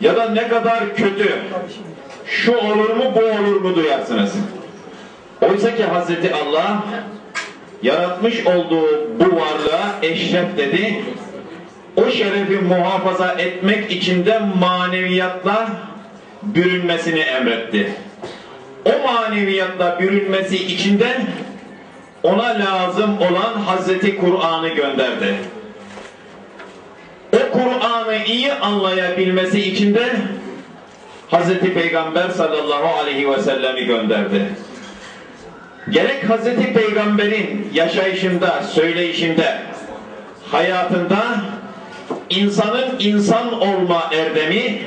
ya da ne kadar kötü, şu olur mu bu olur mu duyarsınız. Oysa ki Hazreti Allah yaratmış olduğu bu varlığa eşref dedi. O şerefi muhafaza etmek için de maneviyatla bürünmesini emretti. O maneviyatla bürünmesi için de ona lazım olan Hazreti Kur'an'ı gönderdi. Kur'an'ı iyi anlayabilmesi için de Hazreti Peygamber sallallahu aleyhi ve sellemi gönderdi. Gerek Hazreti Peygamber'in yaşayışında, söyleyişinde, hayatında insanın insan olma erdemi,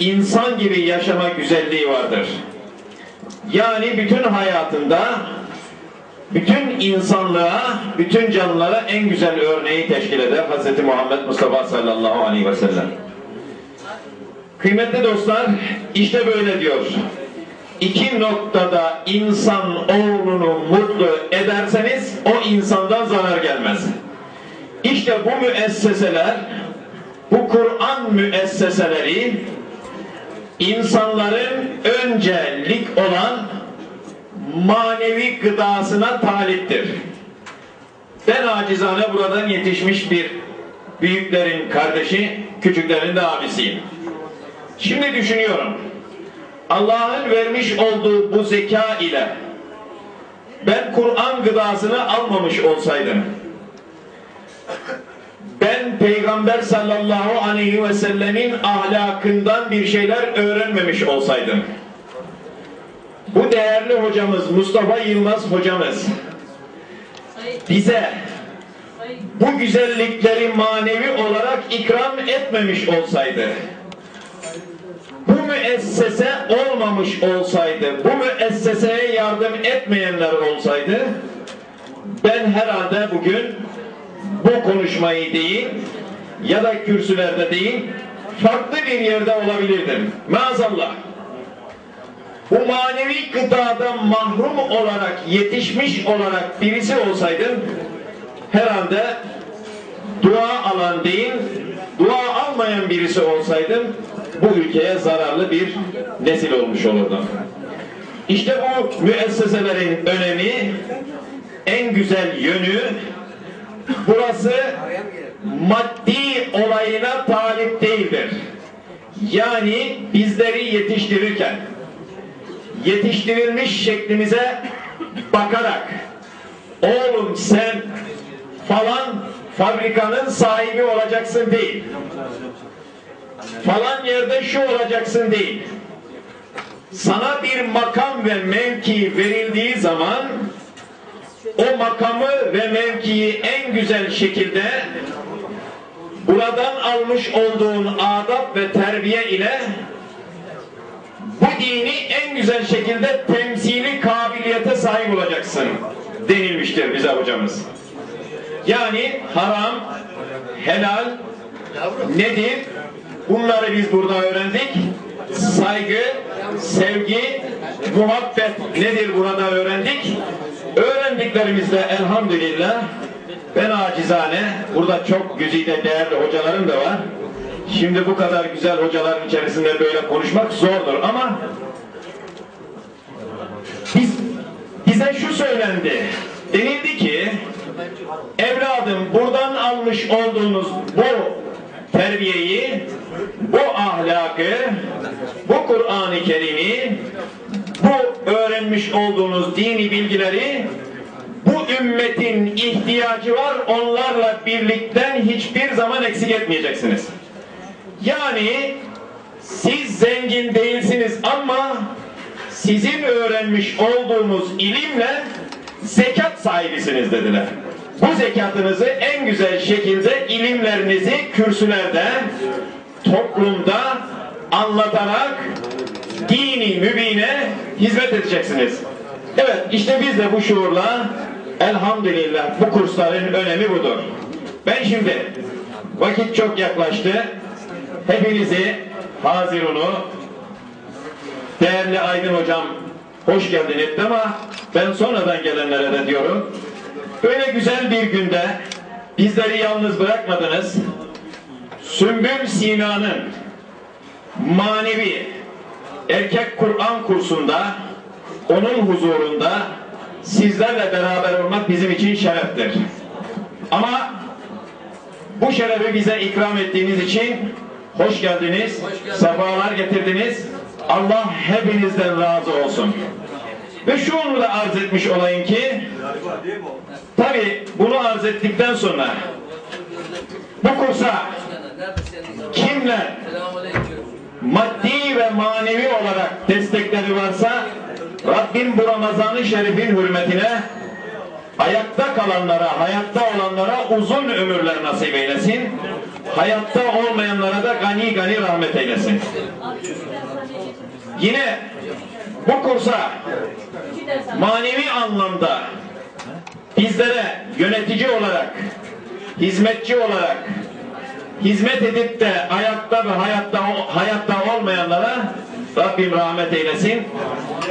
insan gibi yaşama güzelliği vardır. Yani bütün hayatında bütün insanlığa, bütün canlılara en güzel örneği teşkil eder Hz. Muhammed Mustafa sallallahu aleyhi ve sellem. Kıymetli dostlar, işte böyle diyor. İki noktada insan oğlunu mutlu ederseniz o insandan zarar gelmez. İşte bu müesseseler, bu Kur'an müesseseleri insanların öncelik olan manevi gıdasına taliptir. Ben acizane buradan yetişmiş bir büyüklerin kardeşi, küçüklerin de abisiyim. Şimdi düşünüyorum. Allah'ın vermiş olduğu bu zeka ile ben Kur'an gıdasını almamış olsaydım ben Peygamber sallallahu aleyhi ve sellemin ahlakından bir şeyler öğrenmemiş olsaydım bu değerli hocamız Mustafa Yılmaz hocamız bize bu güzellikleri manevi olarak ikram etmemiş olsaydı bu müessese olmamış olsaydı bu müesseseye yardım etmeyenler olsaydı ben herhalde bugün bu konuşmayı değil ya da kürsülerde değil farklı bir yerde olabilirdim. Maazallah bu manevi gıdadan mahrum olarak yetişmiş olarak birisi olsaydım herhalde dua alan değil dua almayan birisi olsaydım bu ülkeye zararlı bir nesil olmuş olurdum. İşte bu müesseselerin önemi en güzel yönü burası maddi olayına talip değildir. Yani bizleri yetiştirirken yetiştirilmiş şeklimize bakarak oğlum sen falan fabrikanın sahibi olacaksın değil. Falan yerde şu olacaksın değil. Sana bir makam ve mevki verildiği zaman o makamı ve mevkiyi en güzel şekilde buradan almış olduğun adab ve terbiye ile bu dini en güzel şekilde temsili kabiliyete sahip olacaksın denilmiştir bize hocamız. Yani haram, helal nedir? Bunları biz burada öğrendik. Saygı, sevgi, muhabbet nedir burada öğrendik. Öğrendiklerimizde elhamdülillah ben acizane, burada çok güzide değerli hocalarım da var. Şimdi bu kadar güzel hocaların içerisinde böyle konuşmak zordur ama biz, bize şu söylendi. Denildi ki evladım buradan almış olduğunuz bu terbiyeyi, bu ahlakı, bu Kur'an-ı Kerim'i, bu öğrenmiş olduğunuz dini bilgileri bu ümmetin ihtiyacı var. Onlarla birlikten hiçbir zaman eksik etmeyeceksiniz. Yani siz zengin değilsiniz ama sizin öğrenmiş olduğunuz ilimle zekat sahibisiniz dediler. Bu zekatınızı en güzel şekilde ilimlerinizi kürsülerde, toplumda anlatarak dini mübine hizmet edeceksiniz. Evet işte biz de bu şuurla elhamdülillah bu kursların önemi budur. Ben şimdi vakit çok yaklaştı. Hepinizi Hazirun'u değerli Aydın hocam hoş geldin etti ama ben sonradan gelenlere de diyorum. Böyle güzel bir günde bizleri yalnız bırakmadınız. Sümbül Sina'nın manevi erkek Kur'an kursunda onun huzurunda sizlerle beraber olmak bizim için şereftir. Ama bu şerefi bize ikram ettiğiniz için hoş geldiniz, sefalar getirdiniz. Allah hepinizden razı olsun. Ve şunu da arz etmiş olayım ki, tabi bunu arz ettikten sonra bu kursa kimler maddi ve manevi olarak destekleri varsa Rabbim bu Ramazan-ı Şerif'in hürmetine ayakta kalanlara, hayatta olanlara uzun ömürler nasip eylesin. Hayatta olmayanlara da gani gani rahmet eylesin. Yine bu kursa manevi anlamda bizlere yönetici olarak, hizmetçi olarak hizmet edip de ayakta ve hayatta hayatta olmayanlara Rabbim rahmet eylesin.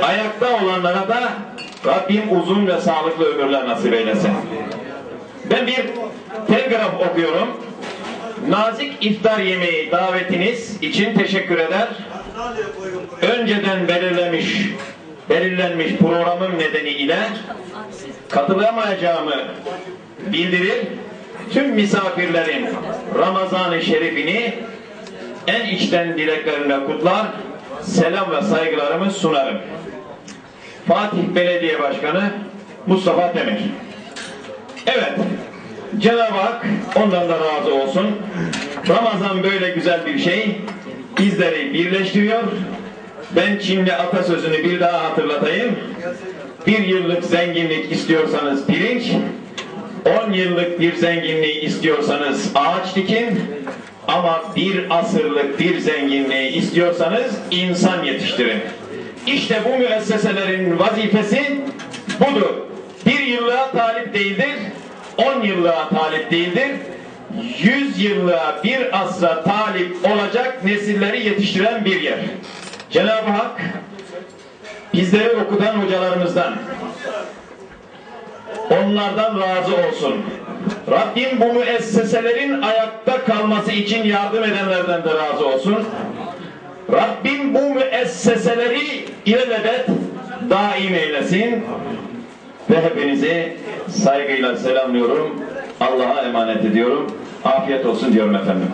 Ayakta olanlara da Rabbim uzun ve sağlıklı ömürler nasip eylesin. Ben bir telgraf okuyorum. Nazik iftar yemeği davetiniz için teşekkür eder. Önceden belirlemiş, belirlenmiş programım nedeniyle katılamayacağımı bildirir. Tüm misafirlerin Ramazan-ı Şerifini en içten dileklerimle kutlar, selam ve saygılarımı sunarım. Fatih Belediye Başkanı Mustafa Demir. Evet, Cenab-ı Hak ondan da razı olsun. Ramazan böyle güzel bir şey. Bizleri birleştiriyor. Ben Çinli atasözünü bir daha hatırlatayım. Bir yıllık zenginlik istiyorsanız pirinç, 10 yıllık bir zenginliği istiyorsanız ağaç dikin ama bir asırlık bir zenginliği istiyorsanız insan yetiştirin. İşte bu müesseselerin vazifesi budur. Bir yıllığa talip değildir, 10 yıllığa talip değildir. 100 yıllığa bir asra talip olacak nesilleri yetiştiren bir yer. Cenab-ı Hak bizleri okutan hocalarımızdan, onlardan razı olsun. Rabbim bu müesseselerin ayakta kalması için yardım edenlerden de razı olsun. Rabbim bu müesseseleri ilelebet daim eylesin. Ve hepinizi saygıyla selamlıyorum. Allah'a emanet ediyorum. Afiyet olsun diyorum efendim.